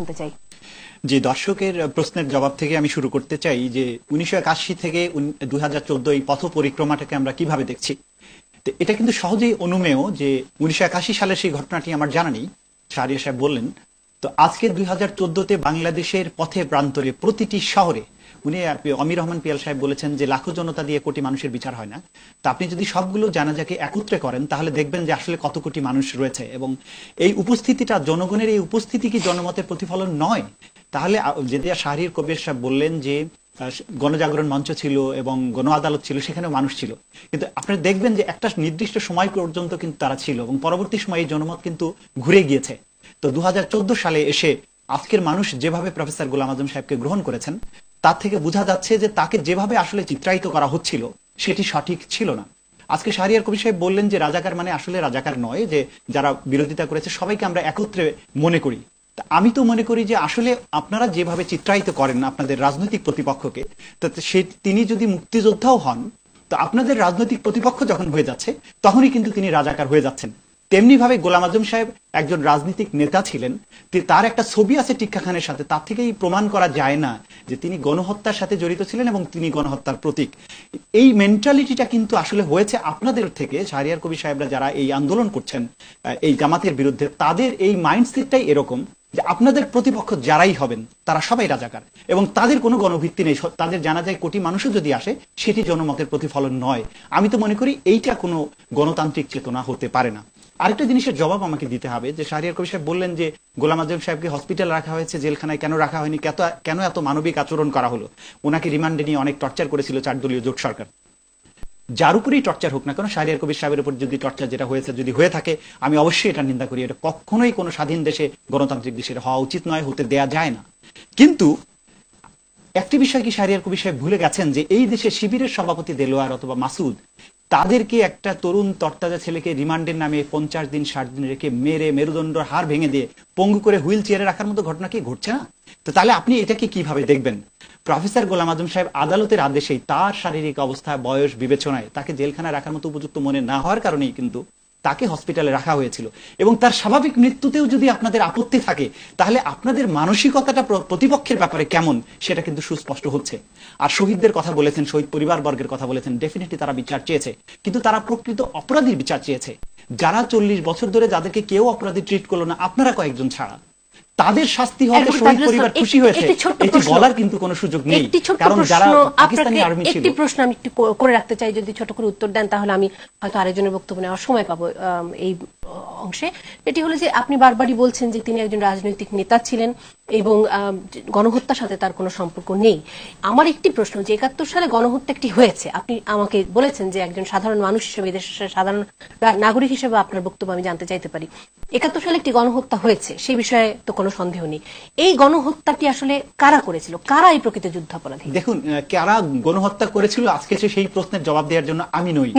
শুনতে চাই। যে দর্শকের প্রশ্নের জবাব থেকে আমি শুরু করতে চাই যে উনিশশো একাশি থেকে দুই হাজার চোদ্দ এই পথ পরিক্রমাটাকে আমরা কীভাবে দেখছি? এটা কিন্তু সহজেই অনুমেয় যে উনিশশো একাশি সালে সেই ঘটনাটি আমার জানা নেই সারিয়া সাহেব বললেন। তো আজকে দুই হাজার বাংলাদেশের পথে প্রান্তরে প্রতিটি শহরে উনি অমির রহমান পিয়াল সাহেব বলেছেন যে লাখো জনতা দিয়ে কোটি মানুষের বিচার হয় না। তা আপনি যদি সবগুলো জানাজাকে একত্রে করেন, তাহলে দেখবেন যে আসলে কত কোটি মানুষ রয়েছে এবং এই উপস্থিতিটা জনগণের এই উপস্থিতি কি জনমতের প্রতিফলন নয়? তাহলে যদি শাহরির কবির সাহেব বললেন যে গণজাগরণ মঞ্চ ছিল এবং গণ আদালত ছিল সেখানে মানুষ ছিল। কিন্তু আপনি দেখবেন যে একটা নির্দিষ্ট সময় পর্যন্ত কিন্তু তারা ছিল এবং পরবর্তী সময়ে এই জনমত কিন্তু ঘুরে গিয়েছে। তো দু হাজার চোদ্দ সালে এসে আজকের মানুষ যেভাবে প্রফেসর গোলাম আজম সাহেবকে গ্রহণ করেছেন তার থেকে বোঝা যাচ্ছে যে তাকে যেভাবে আসলে চিত্রায়িত করা হচ্ছিল, সেটি সঠিক ছিল না। আজকে শাহরিয়ার কবি সাহেব বললেন যে রাজাকার মানে আসলে রাজাকার নয়, যে যারা বিরোধিতা করেছে সবাইকে আমরা একত্রে মনে করি। আমি তো মনে করি যে আসলে আপনারা যেভাবে চিত্রায়িত করেন আপনাদের রাজনৈতিক প্রতিপক্ষকে সে তিনি যদি মুক্তিযোদ্ধাও হন, তো আপনাদের রাজনৈতিক প্রতিপক্ষ যখন হয়ে যাচ্ছে, তখনই কিন্তু তিনি রাজাকার হয়ে যাচ্ছেন। তেমনি ভাবে গোলাম আজম সাহেব একজন রাজনৈতিক নেতা ছিলেন তার একটা ছবি আছে টিক্কা খানের সাথে, তার থেকেই প্রমাণ করা যায় না যে তিনি গণহত্যার সাথে জড়িত ছিলেন এবং তিনি গণহত্যার প্রতীক। এই মেন্টালিটিটা কিন্তু আসলে হয়েছে আপনাদের থেকে, শাহরিয়ার কবি সাহেবরা যারা এই আন্দোলন করছেন এই জামাতের বিরুদ্ধে, তাদের এই মাইন্ডসেটটাই এরকম যে আপনাদের প্রতিপক্ষ যারাই হবেন, তারা সবাই রাজাকার। এবং তাদের কোনো গণভিত্তি নেই তাদের জানা যায় কোটি মানুষও যদি আসে, সেটি জনমতের প্রতিফলন নয়। আমি তো মনে করি এইটা কোনো গণতান্ত্রিক চেতনা হতে পারে না। আরেকটা জিনিসের জবাব আমাকে দিতে হবে, যে শাহরিয়ার কবি সাহেব বললেন যে, গোলাম আজম সাহেবকে হসপিটাল রাখা হয়েছে, জেলখানায় কেন রাখা হয়নি কেন এত মানবিক আচরণ করা হলো? ওনাকে রিমান্ডে নিয়ে অনেক টর্চার করেছিল চার দলীয় জোট সরকার। যার উপরেই টর্চার হোক না কেন, শাহরিয়ার কবির সাহেবের উপর যদি টর্চার যেটা হয়েছে, যদি হয়ে থাকে, আমি অবশ্যই এটা নিন্দা করি। এটা কখনোই কোনো স্বাধীন দেশে, গণতান্ত্রিক দেশের হওয়া উচিত নয়, হতে দেয়া যায় না। কিন্তু, একটি বিষয় কি শাহরিয়ার কবির সাহেব ভুলে গেছেন, যে এই দেশে শিবিরের সভাপতি দেলোয়ার অথবা মাসুদ তাদেরকে একটা তরুণ তরতাজা ছেলেকে রিমান্ডের নামে পঞ্চাশ দিন, ষাট দিন রেখে মেরে মেরুদণ্ড হার ভেঙে দিয়ে পঙ্গু করে হুইল চেয়ারে রাখার মতো ঘটনা কি ঘটছে না? তো তাহলে আপনি এটাকে কীভাবে দেখবেন? প্রফেসর গোলাম আজম সাহেব আদালতের আদেশেই তার শারীরিক অবস্থা, বয়স, বিবেচনায় তাকে জেলখানায় রাখার মতো উপযুক্ত মনে না হওয়ার কারণেই কিন্তু তাকে হসপিটালে রাখা হয়েছিল। এবং তার স্বাভাবিক মৃত্যুতেও যদি আপনাদের আপত্তি থাকে, তাহলে আপনাদের মানসিকতাটা প্রতিপক্ষের ব্যাপারে কেমন, সেটা কিন্তু সুস্পষ্ট হচ্ছে। আর শহীদদের কথা বলেছেন, শহীদ পরিবার বর্গের কথা বলেছেন ডেফিনেটলি তারা বিচার চেয়েছে। কিন্তু তারা প্রকৃত অপরাধীর বিচার চেয়েছে। যারা চল্লিশ বছর ধরে যাদেরকে কেউ অপরাধী ট্রিট করল না, আপনারা কয়েকজন ছাড়া। তাদের শাস্তি হওয়াতে শহীদ পরিবার খুশি হয়েছে। এটি বলার কিন্তু কোনো সুযোগ নেই। কারণ যারা পাকিস্তানি আর্মি ছিল একটি প্রশ্ন আমি একটু করে রাখতে চাই। যদি ছোট করে উত্তর দেন তাহলে আমি হয়তো আরেকজনের বক্তব্য নেওয়ার সময় পাবো এই অংশে। এটি হলো যে আপনি বারবারই বলছেন যে তিনি একজন রাজনৈতিক নেতা ছিলেন এবং গণহত্যার সাথে তার কোনো সম্পর্ক নেই। আমার একটি প্রশ্ন যে একাত্তর সালে গণহত্যা একটি হয়েছে? আপনি আমাকে বলেছেন যে একজন সাধারণ মানুষ হিসেবে দেশের সাধারণ নাগরিক হিসেবে আপনার বক্তব্য আমি জানতে চাইতে পারি। একাত্তর সালে একটি গণহত্যা হয়েছে সেই বিষয়ে তো কোনো সন্দেহ নেই। এই গণহত্যাটি আসলে কারা করেছিল? কারা এই প্রকৃত যুদ্ধাপরাধী? দেখুন কারা গণহত্যা করেছিল? আজকে সেই প্রশ্নের জবাব দেওয়ার জন্য আমি নই।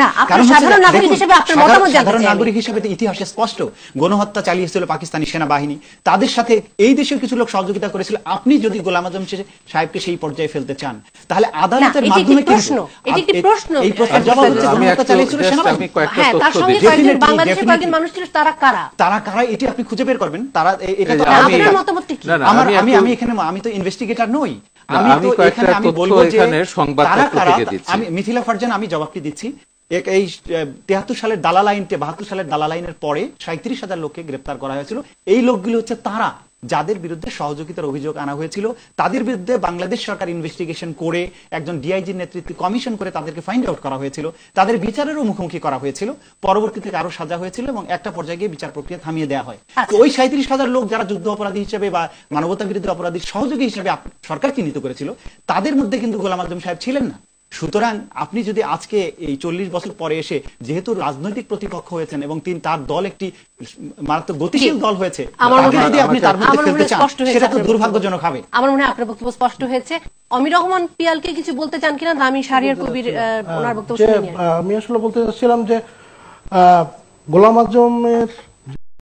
সাধারণ নাগরিক হিসেবে আপনার মতামত সাধারণ নাগরিক হিসেবে ইতিহাসে স্পষ্ট গণহত্যা চালিয়েছিল পাকিস্তানি সেনাবাহিনী। তাদের সাথে এই দেশের কিছু লোক সহযোগিতা করেছিল। আপনি যদি গোলাম আজম সাহেবকে সেই পর্যায়ে ফেলতে চান তাহলে আদালতের মাধ্যমে প্রশ্ন এই প্রশ্নের জবাব হচ্ছে গণহত্যা চালিয়েছিল সেনাবাহিনী। হ্যাঁ তার সঙ্গে কয়েকজন বাংলাদেশের কয়েকজন মানুষ ছিল তারা কারা? তারা কারা? এটি আপনি খুঁজে বের করবেন। তারা এটা আপনার মতামত কি? আমার আমি আমি এখানে আমি তো ইনভেস্টিগেটর নই। আমি তো এখানে আমি বলব যে তারা কারা আমি মিথিলা ফারজান আমি জবাবটি দিচ্ছি। এই তেহাত্তর সালের দালাল তে বাহাত্তর সালের দালাল আইনের পরে সাঁত্রিশ হাজার লোককে গ্রেপ্তার করা হয়েছিল। এই লোকগুলি হচ্ছে তারা। যাদের বিরুদ্ধে সহযোগিতার অভিযোগ আনা হয়েছিল তাদের বিরুদ্ধে বাংলাদেশ সরকার ইনভেস্টিগেশন করে একজন ডিআইজির নেতৃত্বে কমিশন করে তাদেরকে ফাইন্ড আউট করা হয়েছিল। তাদের বিচারেরও মুখোমুখি করা হয়েছিল। পরবর্তীতে আরও সাজা হয়েছিল এবং একটা পর্যায়ে গিয়ে বিচার প্রক্রিয়া থামিয়ে দেওয়া হয়। তো ওই সাঁত্রিশ হাজার লোক যারা যুদ্ধ অপরাধী হিসেবে বা মানবতা বিরুদ্ধে অপরাধীর সহযোগী হিসেবে সরকার চিহ্নিত করেছিল তাদের মধ্যে কিন্তু গোলাম আজম সাহেব ছিলেন না। সুতরাং আপনি যদি আজকে এই চল্লিশ বছর পরে এসে যেহেতু রাজনৈতিক প্রতিপক্ষ হয়েছেন এবং তিনি তার দল একটি মারাত্মক গতিশীল দল হয়েছে যদি আপনি তার মধ্যে ফেলতে চান সেটা তো দুর্ভাগ্যজনক হবে। আমার মনে হয় আপনার বক্তব্য স্পষ্ট হয়েছে। অমির রহমান পিয়ালকে কিছু বলতে চান কিনা? আমি শাহরিয়ার কবির ওনার বক্তব্য আমি আসলে বলতে চাচ্ছিলাম যে গোলাম আজমের